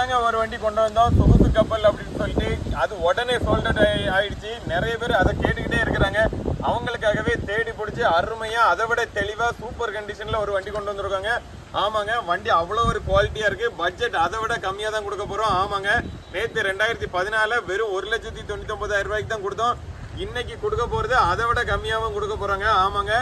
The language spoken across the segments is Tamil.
தாங்க ஒரு வண்டி கொண்டு வந்தோம். சொகுசு கப்பல் அப்படின்னு சொல்லிட்டு அது உடனே சோல்டட் ஆயிடுச்சு. நிறைய பேர் அதை கேட்டுக்கிட்டே இருக்கிறாங்க. அவங்களுக்காகவே தேடி பிடிச்சி அருமையா அதை விட தெளிவா சூப்பர் கண்டிஷன்ல ஒரு வண்டி கொண்டு வந்திருக்காங்க. ஆமாங்க வண்டி அவ்வளோ ஒரு குவாலிட்டியா இருக்கு. பட்ஜெட் அதை விட கம்மியாக தான் கொடுக்க போறோம். ஆமாங்க நேற்று ரெண்டாயிரத்தி பதினால வெறும் ஒரு லட்சத்தி தொண்ணூத்தி ஒன்பதாயிரம் ரூபாய்க்கு தான் கொடுத்தோம். இன்னைக்கு கொடுக்க போறது அதை விட கம்மியாகவும் கொடுக்க போறாங்க. ஆமாங்க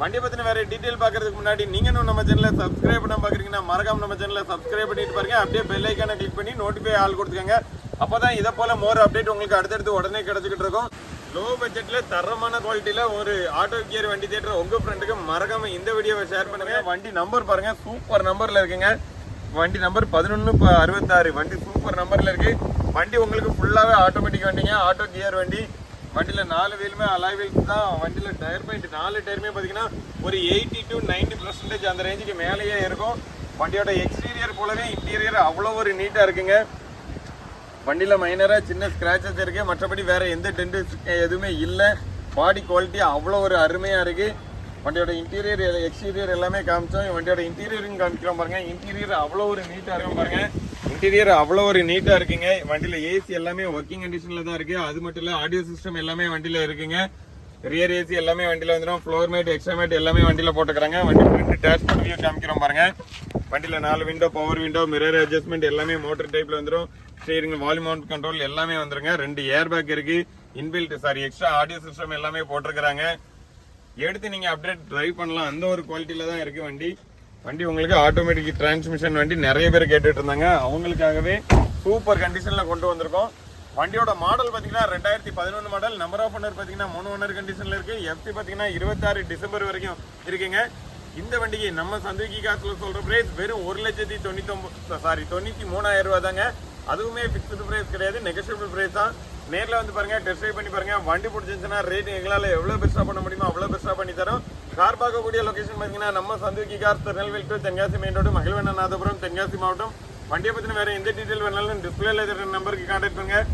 வண்டி பற்றின வேறு டீட்டெயில் பார்க்குறதுக்கு முன்னாடி நீங்கள் இன்னும் நம்ம சேனலை சப்ஸ்கிரைப் பண்ண பார்க்குறீங்கன்னா மறக்காம நம்ம சேனலை சப்ஸ்கிரைப் பண்ணிட்டு பாருங்க. அப்படியே பெல் ஐக்கானை கிளிக் பண்ணி நோட்டிஃபை ஆள் கொடுத்துக்கோங்க. அப்பதான் இதை போல் மோர் அப்டேட் உங்களுக்கு அடுத்தடுத்து உடனே கிடைச்சிக்கிட்டு இருக்கும். லோ பட்ஜெட்டில் தரமான குவாலிட்டியில் ஒரு ஆட்டோ கியர் வண்டி தேட்டர் உங்கள் ஃப்ரெண்டுக்கு மறக்காம இந்த வீடியோவை ஷேர் பண்ணுங்கள் வண்டி நம்பர் பாருங்கள் சூப்பர் நம்பரில் இருக்குங்க. வண்டி நம்பர் பதினொன்று அறுபத்தாறு. வண்டி சூப்பர் நம்பரில் இருக்குது வண்டி உங்களுக்கு ஃபுல்லாகவே ஆட்டோமேட்டிக் வண்டிங்க. ஆட்டோ கியர் வண்டி. வண்டியில் நாலு வீலுமே அலாய் தான். வண்டியில் டயர் பாயிண்ட் நாலு டயருமே பார்த்தீங்கன்னா ஒரு எயிட்டி டு 90% பர்சன்டேஜ் அந்த ரேஞ்சுக்கு மேலேயே இருக்கும். வண்டியோட எக்ஸ்டீரியர் போலவே இன்டீரியர் அவ்வளோ ஒரு நீட்டாக இருக்குங்க. வண்டியில் மைனராக சின்ன ஸ்க்ராச்சஸ் இருக்குது மற்றபடி வேறு எந்த டென்ட் எதுவுமே இல்லை. பாடி குவாலிட்டி அவ்வளோ ஒரு அருமையாக இருக்குது வண்டியோட இன்டீரியர் எக்ஸ்டீரியர் எல்லாமே காமிச்சோம். வண்டியோட இன்டீரியரும் காமிக்கிறோம் பாருங்கள் இன்டீரியர் அவ்வளோ ஒரு நீட்டாக இருக்கும் பாருங்கள் இன்டீரியர் அவ்வளோ ஒரு நீட்டாக இருக்குங்க. வண்டியில் ஏசி எல்லாமே ஒர்க்கிங் கண்டிஷனில் தான் இருக்குது அது மட்டும் இல்லை ஆடியோ சிஸ்டம் எல்லாமே வண்டியில் இருக்குங்க. ரியர் ஏசி எல்லாமே வண்டியில் வந்துடும் ஃப்ளோர் மேட் எக்ஸ்ட்ரா மேட் எல்லாமே வண்டியில போட்டுக்கிறாங்க. வண்டி ஃப்ரண்ட் டேஷ்போர்ட் வியூ காமிக்கிறோம் பாருங்க. வண்டியில் நாலு window power window mirror adjustment எல்லாமே மோட்டர் டைப்பில் வந்துடும் ஸ்டீரிங் வால்யூம் மவுண்ட் கண்ட்ரோல் எல்லாமே வந்துருங்க. ரெண்டு ஏர் பேக் இருக்குது inbuilt sorry extra audio system எல்லாமே போட்டிருக்கிறாங்க. எடுத்து நீங்கள் அப்டேட் ட்ரைவ் பண்ணலாம். அந்த ஒரு குவாலிட்டியில் தான் இருக்குது வண்டி. வண்டி உங்களுக்கு ஆட்டோமேட்டிக் டிரான்ஸ்மிஷன் வண்டி நிறைய பேர் கேட்டுட்டு இருந்தாங்க அவங்களுக்காகவே சூப்பர் கண்டிஷன்ல கொண்டு வந்திருக்கோம். வண்டியோட மாடல் பார்த்தீங்கன்னா ரெண்டாயிரத்தி பதினொன்று மாடல் நம்பர் ஆஃப் ஓனர் பார்த்தீங்கன்னா மூணு ஓனர் கண்டிஷனில் இருக்குது எஃப்சி பார்த்தீங்கன்னா இருபத்தாறு டிசம்பர் வரைக்கும் இருக்குங்க. இந்த வண்டிக்கு நம்ம சந்துவிக்கி காசில் சொல்கிற பிரைஸ் வெறும் ஒரு லட்சத்தி தொண்ணூத்தொம்பது சாரி தொண்ணூத்தி மூணாயிரம் ரூபா தாங்க. அதுவுமே ஃபிக்ஸ்டு பிரைஸ் கிடையாது நெகோஷியபிள் பிரைஸ் தான். நேரில் வந்து பாருங்கள் டெஸ்ட் ட்ரைவ் பண்ணி பாருங்க. வண்டி பிடிச்சிருந்துச்சுன்னா ரேட் எங்களால் எவ்வளோ பெருசாக பண்ண முடியுமோ அவ்வளோ பெருசாக பண்ணி தரோம். கார் பார்க்கக்கூடிய லொக்கேஷன் பார்த்தீங்கன்னா நம்ம சந்திக்கு car Tirunelveli to Tenkasi main road Magizhvannanathapuram Tenkasi மாவட்டம். வண்டியை பற்றின வேறு எந்த டீட்டெயில் வேணாலும் டிஸ்பிளேல இருக்கிற நம்பருக்கு கான்டாக்ட் பண்ணுங்கள்